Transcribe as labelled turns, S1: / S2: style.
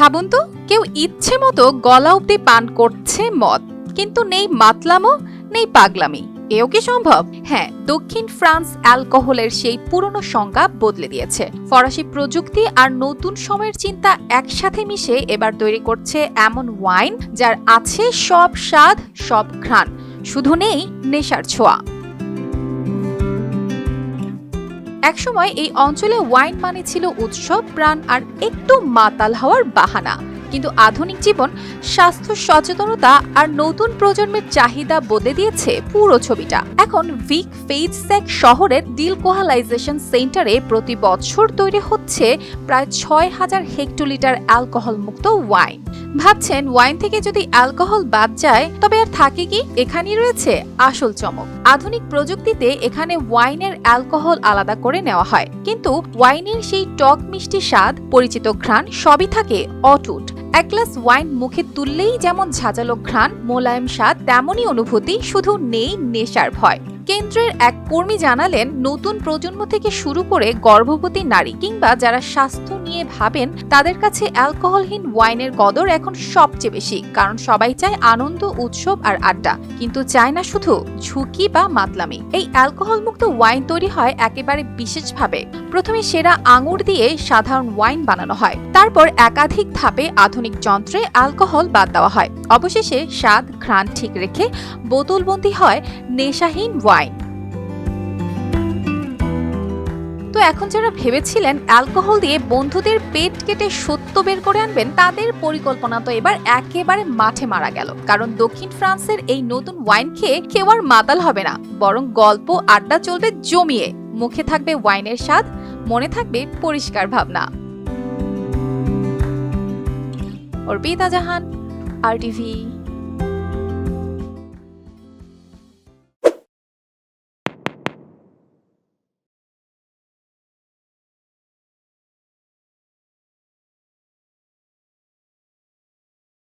S1: ভাবুন তো, কেউ ইচ্ছে মতো গলা অব্দি পান করছে মদ। কিন্তু নেই মাতলামো, নেই পাগলামি। এও কি সম্ভব? হ্যাঁ দক্ষিণ ফ্রান্স অ্যালকোহলের সেই পুরনো সংজ্ঞা বদলে দিয়েছে। ফরাসি প্রযুক্তি আর নতুন সময়ের চিন্তা একসাথে মিশে এবার তৈরি করছে এমন ওয়াইন, যার আছে সব স্বাদ, সব ঘ্রাণ। শুধু নেই, নেশার ছোঁয়া। একসময় এই অঞ্চলে ওয়াইন মানে ছিল উৎসব প্রাণ আর একটু মাতাল হওয়ার বাহানা। কিন্তু আধুনিক জীবন, স্বাস্থ্য সচেতনতা আর নতুন প্রজন্মের চাহিদা বদলে দিয়েছে পুরো ছবিটা। এখন ভিক ফেইজস্যাক শহরের ডিলকোহালাইজেশন সেন্টারে প্রতি বছর তৈরি হচ্ছে প্রায় ছয় হাজার হেক্টোলিটার অ্যালকোহল মুক্ত ওয়াইন। ভাবছেন ওয়াইন থেকে যদি অ্যালকোহল বাদ যায়, তবে আর থাকে কি? এখানেই রয়েছে আসল চমক। আধুনিক প্রযুক্তিতে এখানে ওয়াইনের অ্যালকোহল আলাদা করে নেওয়া হয়। কিন্তু ওয়াইনের সেই টক মিষ্টি স্বাদ, পরিচিত ঘ্রাণ সবই থাকে অটুট। এক গ্লাস ওয়াইন মুখে তুললেই যেমন ঝাঁঝালো ঘ্রাণ, মোলায়েম স্বাদ, তেমনই অনুভূতি শুধু নেই, নেশার ভয়। কেন্দ্রের এক কর্মী জানালেন, নতুন প্রজন্ম থেকে শুরু করে গর্ভবতী নারী কিংবা যারা স্বাস্থ্য নিয়ে ভাবেন, তাদের কাছে অ্যালকোহলহীন ওয়াইনের কদর এখন সবচেয়ে বেশি, কারণ সবাই চায় আনন্দ, উৎসব আর আড্ডা। কিন্তু চায় না শুধু ঝুঁকি বা মাতলামি। এই অ্যালকোহল মুক্ত ওয়াইন তৈরি হয় একেবারে বিশেষভাবে। প্রথমে সেরা আঙুর দিয়ে সাধারণ ওয়াইন বানানো হয়। তারপর একাধিক ধাপে আধুনিক যন্ত্রে অ্যালকোহল বাদ দেওয়া হয়। অবশেষে স্বাদ, ঘ্রাণ ঠিক রেখে বোতলবন্দি হয় নেশাহীন ওয়াইন তো এখন যারা ভেবেছিলেন অ্যালকোহল দিয়ে বন্ধুদের পেট কেটে সত্য বের করে আনবেন, তাদের পরিকল্পনা তো এবার একেবারে মাঠে মারা গেল। কারণ দক্ষিণ ফ্রান্সের এই নতুন ওয়াইন খেয়ে কেউ আর মাতাল হবে না, বরং গল্প, আড্ডা চলবে জমিয়ে। মুখে থাকবে ওয়াইনের স্বাদ, মনে থাকবে পরিষ্কার ভাবনা। অর্পিতা জাহান আর টিভি